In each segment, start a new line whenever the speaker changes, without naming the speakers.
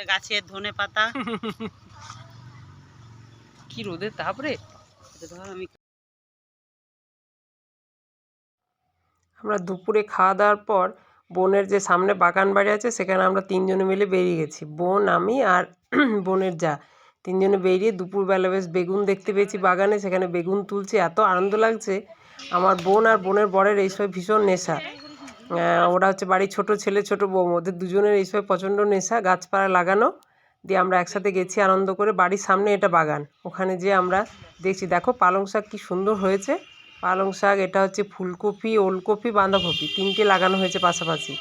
এটা গাছের ধনে পাতা।
কি রোদের তাপ রে
এটা ধর আমি
আমরা দুপুরে খাওয়া দাওয়ার পর বোনের যে সামনে বাগান বাড়ি আছে সেখানে আমরা তিনজনে মিলে বেরিয়ে গেছি। বোন আমি আর বোনের যা। তিনজনে বেরিয়ে দুপুরবেলা বেশ বেগুন দেখতে পেয়েছি বাগানে। সেখানে বেগুন তুলছি এত আনন্দ লাগছে। আমার বোন আর বোনের বরের এই সময় ভীষণ নেশা। ওরা হচ্ছে বাড়ির ছোট ছেলে, ছোট বউ ওদের দুজনের এই সময় প্রচণ্ড নেশা, গাছপালা লাগানো। দিয়ে আমরা একসাথে গেছি, আনন্দ করে বাড়ির সামনে এটা বাগান। ওখানে যে আমরা দেখছি, দেখো পালং শাক কী সুন্দর হয়েছে। পালং শাক, এটা হচ্ছে ফুলকপি, ওলকপি, বাঁধাকপি, তিনটে লাগানো হয়েছে পাশাপাশি।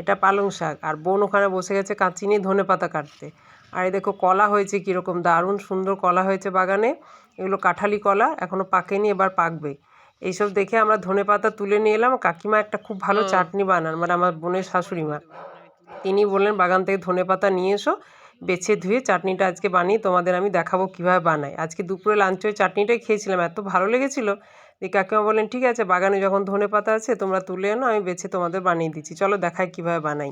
এটা পালং শাক। আর বোন ওখানে বসে গেছে কাঁচি নিয়ে ধনে পাতা কাটতে। আর এই দেখো কলা হয়েছে কীরকম দারুণ সুন্দর কলা হয়েছে বাগানে। এগুলো কাঁঠালি কলা এখনও পাকেনি, এবার পাকবে। এইসব দেখে আমরা ধনে পাতা তুলে নিয়ে এলাম। কাকিমা একটা খুব ভালো চাটনি বানান মানে আমার বোনের শাশুড়ি মা তিনি বললেন বাগান থেকে ধনে পাতা নিয়ে এসো বেছে ধুয়ে চাটনিটা আজকে বানিয়ে তোমাদের আমি দেখাবো কীভাবে বানাই। আজকে দুপুরে লাঞ্চে ওই চাটনিটাই খেয়েছিলাম এত ভালো লেগেছিল। দিয়ে কাকিমা বললেন ঠিক আছে বাগানে যখন ধনে পাতা আছে তোমরা তুলে এনো আমি বেছে তোমাদের বানিয়ে দিচ্ছি। চলো দেখাই কীভাবে বানাই।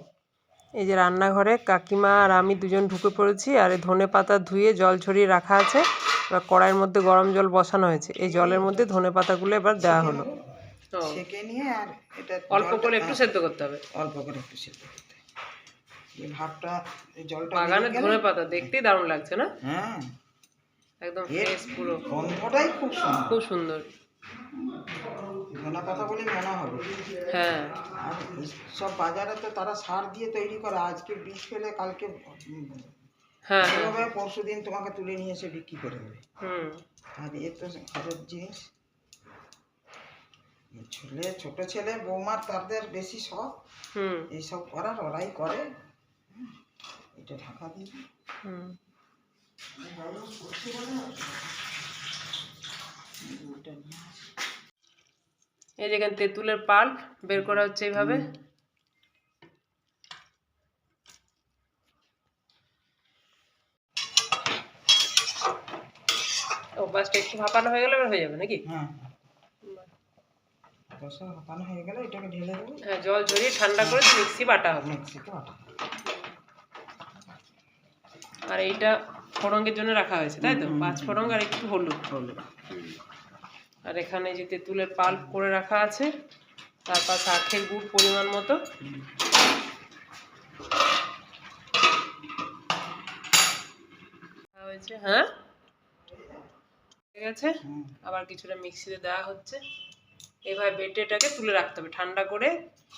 এই যে রান্নাঘরে কাকিমা আর আমি দুজন ঢুকে পড়েছি আর এই ধনে পাতা ধুয়ে জল ছড়িয়ে রাখা আছে। এবার কড়াইয়ের মধ্যে গরম জল বসানো হয়েছে। এই জলের মধ্যে ধনে পাতাগুলো এবার দেওয়া হলো।
ছেঁকে নিয়ে আর এটা
অল্প করে একটু সেদ্ধ করতে হবে।
অল্প করে একটু সেদ্ধ করতে। এই ভাবটা এই জলটা
বাগানে ধনে পাতা দেখতেই দারুণ লাগছে না?
হ্যাঁ।
একদম ফ্রেশ পুরো।
গন্ধটাই খুব সুন্দর।
খুব সুন্দর।
ধনা পাতা বলে মনে হবে।
হ্যাঁ।
আর সব বাজারে তো তারা সার দিয়ে তৈরি করে আজকে বীজ ফেলে কালকে
হ্যাঁ।
পরশু দিন তোমাকে তুলে নিয়ে এসে বিক্রি করে দেবে।
হুম।
আর এ তো ঘরের জিনিস। ছেলে ছোট ছেলে বৌমার তাদের বেশি শখ।
হুম।
এইসব করার ওরাই করে। এটা ঢাকা দিয়ে
হুম।
ওটা নিয়ে।
এই যেখানে তেঁতুলের পাল্প বের করা হচ্ছে এইভাবে। ও বাসটা একটু ভাপানো হয়ে গেলে হয়ে যাবে নাকি?
হ্যাঁ হয়ে। গেলে এটাকে ঢেলে দেবো।
হ্যাঁ জল ঝরিয়ে ঠান্ডা করে মিক্সি বাটা হবে।
মিক্সিতে বাটা।
আর এইটা ফোড়ঙ্গের জন্য রাখা হয়েছে তাই তো? পাঁচ ফোড়ং আর একটু হলুদ।
হলুদ।
আর এখানে যে তেঁতুলের পাল্প করে রাখা আছে তারপর আখের গুড় পরিমাণ মতো। হয়েছে হ্যাঁ? হয়ে গেছে? আবার কিছুটা মিক্সিতে দেওয়া হচ্ছে। এভাবে বেটে এটাকে তুলে রাখতে হবে ঠান্ডা করে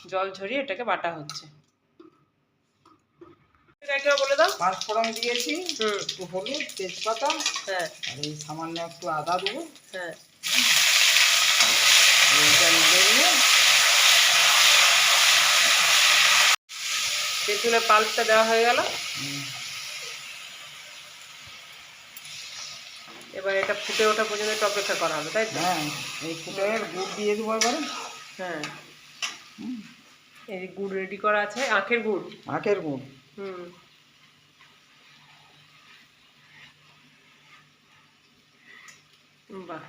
জল ঝরিয়ে এটাকে বাটা হচ্ছে। বলে দাও।
পাঁচ দিয়েছি
হুম।
একটু হলুদ তেজপাতা
হ্যাঁ।
আর এই সামান্য একটু আদা দেবো
হ্যাঁ। তেঁতুলের পাল্পটা দেওয়া হয়ে গেল। এবার এটা ফুটে ওঠা পর্যন্ত একটু অপেক্ষা করা হবে তাই তো?
হ্যাঁ এই ফুটের গুড় দিয়ে দেবো এবারে।
হ্যাঁ। এই গুড় রেডি করা আছে আখের গুড়।
আখের গুড়।
হুম। বাহ।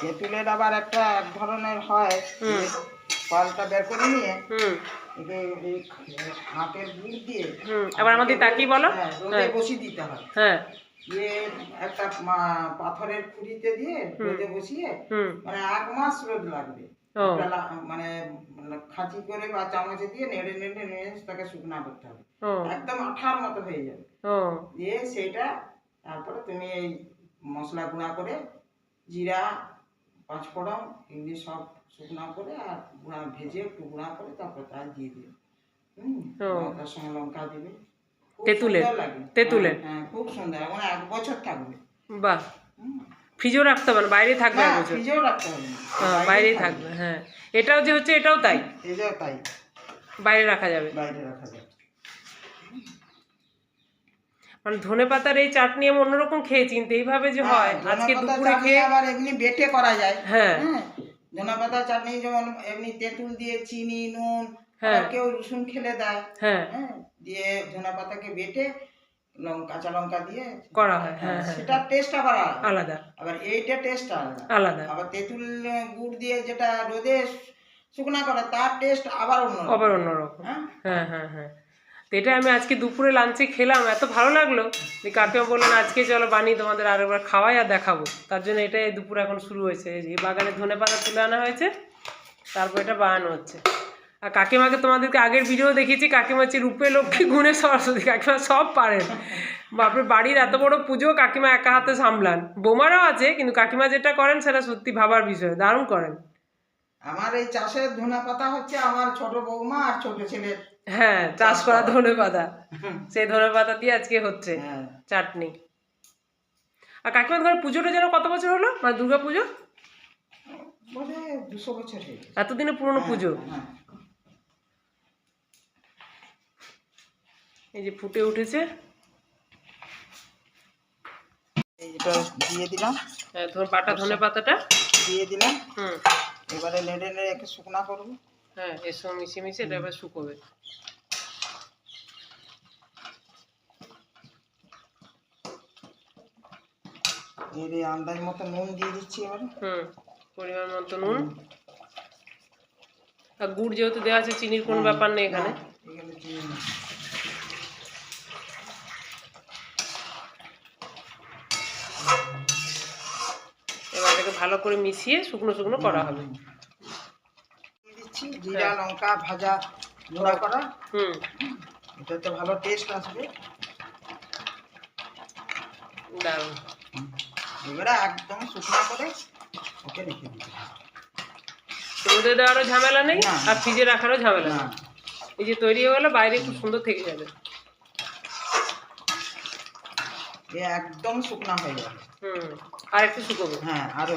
তেঁতুলের আবার একটা এক ধরনের হয়। পালটা বের করে নিয়ে আখের গুড় দিয়ে
আবার আমাদের তাকিয়ে বলো?
হ্যাঁ রোদে
হ্যাঁ।
বসিয়ে দিতে হয়।
হ্যাঁ।
দিয়ে একটা পাথরের খুঁড়িতে দিয়ে রোদে বসিয়ে মানে এক মাস রোদ লাগবে।
ও।
একটা লা- মানে খাঁচি করে বা চামচে দিয়ে নেড়ে নেড়ে নেড়ে তাকে শুকনা করতে হবে। একদম আঠার মতো হয়ে যাবে। দিয়ে সেইটা তারপরে তুমি এই মশলা গুঁড়া করে জিরা পাঁচফোড়ন এগুলি সব শুকনো করে আর গুঁড়া ভেজে একটু গুঁড়া করে তারপর তার দিয়ে দিবে। হুম। তার সঙ্গে লঙ্কা দিবে। খুব
তেঁতুলের? তেঁতুলের?
হ্যাঁ, হ্যাঁ খুব সুন্দর। এখন এক বছর থাকবে।
বাহ। ফ্রিজেও রাখতে হবে না বাইরে থাকবে এক বছর।
ফ্রিজেও রাখতে হবে
হ্যাঁ বাইরেই থাকবে। হ্যাঁ। এটাও যে হচ্ছে এটাও তাই?
এটাও তাই।
বাইরে রাখা যাবে।
বাইরে রাখা যায়
মানে ধনে পাতার এই চাটনি আমি অন্যরকম খেয়ে চিনতে এইভাবে যে হয়
হ্যাঁ,
আজকে দুপুরে খেয়ে
আবার এমনি বেটে করা যায়।
হ্যাঁ।
হ্যাঁ ধনেপাতা চাটনি যেমন এমনি তেঁতুল দিয়ে চিনি নুন
হ্যাঁ।
কেউ রসুন খেলে দেয়।
হ্যাঁ।
হ্যাঁ দিয়ে ধনেপাতাকে বেটে লঙ্কা কাঁচা লঙ্কা দিয়ে
করা হয় হ্যাঁ হ্যাঁ
সেটার টেস্ট আবার আলাদা। আবার এইটা টেস্ট আলাদা।
আলাদা।
আবার তেঁতুল গুড় দিয়ে যেটা রোদে শুকনা করে তার টেস্ট আবার অন্য
আবার অন্যরকম।
হ্যাঁ?
হ্যাঁ হ্যাঁ হ্যাঁ। তো এটা আমি আজকে দুপুরে লাঞ্চে খেলাম। এত ভালো লাগল যে কাকিমা বললেন, আজকে চলো বানিয়ে তোমাদের আর একবার খাওয়াই আর দেখাবো। তার জন্য এটাই দুপুর এখন শুরু হয়েছে। এই বাগানে ধনে পাতা তুলে আনা হয়েছে, তারপর এটা বানানো হচ্ছে। আর কাকিমাকে তোমাদেরকে আগের ভিডিও দেখিয়েছি, কাকিমা হচ্ছে রূপে, লক্ষ্মী, গুণে, সরস্বতী, কাকিমা সব পারেন। বাপরে, বাড়ির এত বড় পুজো, কাকিমা একা হাতে সামলান। বোমারাও আছে, কিন্তু কাকিমা যেটা করেন, সেটা সত্যি ভাবার বিষয়, দারুণ করেন।
আমার এই চাষের ধনে পাতা হচ্ছে আমার ছোট বৌমা আর ছোট ছেলের
হ্যাঁ চাষ করা ধনে পাতা। সেই ধনে পাতা দিয়ে আজকে হচ্ছে
হ্যাঁ।
চাটনি। আর কাকিমা ঘরে পুজোটা যেন কত বছর হলো? মানে দুর্গা পুজো?
দুশো বছর
এতদিনে পুরনো পুজো?
হ্যাঁ।
এই যে ফুটে উঠেছে।
এইটা দিয়ে দিলাম।
হ্যাঁ, তোমার বাটা ধনে পাতাটা?
দিয়ে দিলাম।
হুম।
এবারে নেড়ে নেড়ে একটু শুকনা করব।
হ্যাঁ এর সঙ্গে মিশিয়ে মিশিয়ে এটা এবার শুকোবে
এর আন্দাজ মতো নুন দিয়ে দিচ্ছি এবারে।
হুম পরিমাণ মতো নুন। আর গুড় যেহেতু দেওয়া আছে চিনির কোনো ব্যাপার নেই এখানে।
এখানে চিনি নেই।
এবার এটাকে ভালো করে মিশিয়ে শুকনো শুকনো করা হবে।
দিয়ে দিচ্ছি জিরা লঙ্কা ভাজা গুঁড়া করা।
হুম।
এটাতে ভালো টেস্ট আসবে।
দারুণ।
এবারে একদম শুকনা করে ওকে রেখে দিচ্ছি
রোদে দেওয়ারও ঝামেলা নেই আর ফ্রিজে রাখারও ঝামেলা
না।
নেই। এই যে তৈরি হয়ে গেলে বাইরে খুব সুন্দর থেকে যাবে।
এ একদম শুকনো হয়ে যাবে
হুম। আর একটু শুকোবে।
হ্যাঁ
আরও।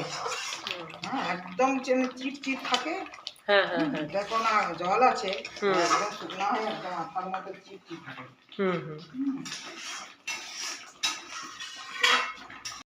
হ্যাঁ একদম যেন চিপ চিপ থাকে।
হ্যাঁ হ্যাঁ হ্যাঁ।
দেখো না জল আছে। একদম শুকনা হয় একদম আঠার মতো চিপ চিপ থাকে
হুম। হুম।